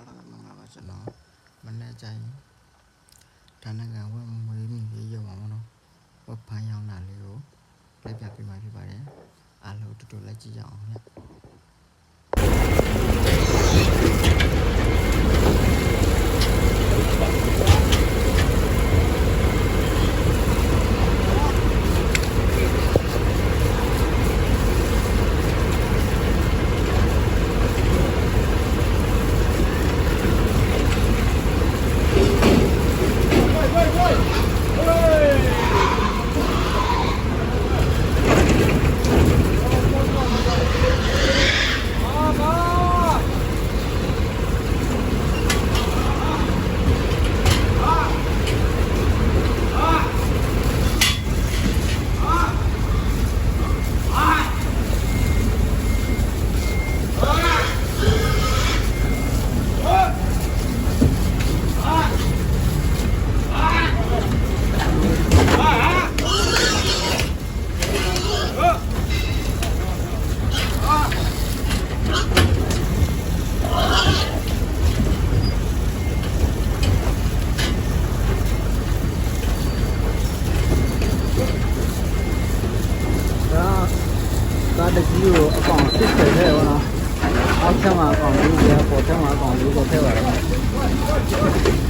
အားလုံးမင်္ဂလာပါကျွန်တော်မနေ့ကျရင်ဒါနကန်ဝက်မွေးမိရေးရုံပါမနော်ဝက်ဖမ်းရောင်းတာလေးကိုလက်ပြပေးမှဖြစ်ပါတယ်အားလုံးတူတူလိုက်ကြည့်ကြအောင်ညဒါကား တစ်ကြီးကိုအကောင်စစ်ဆယ်ခဲ့ရောနော်အောက်ထပ်မှာအကောင်လေးကျပေါ်ထပ်မှာအကောင်လေးကိုထည့်ပါတော့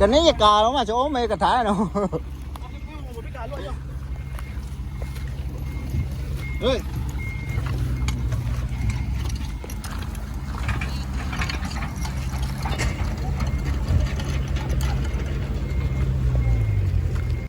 കണ്ണി കാലം ആ ചോമേ കഥാനോ ഏയ്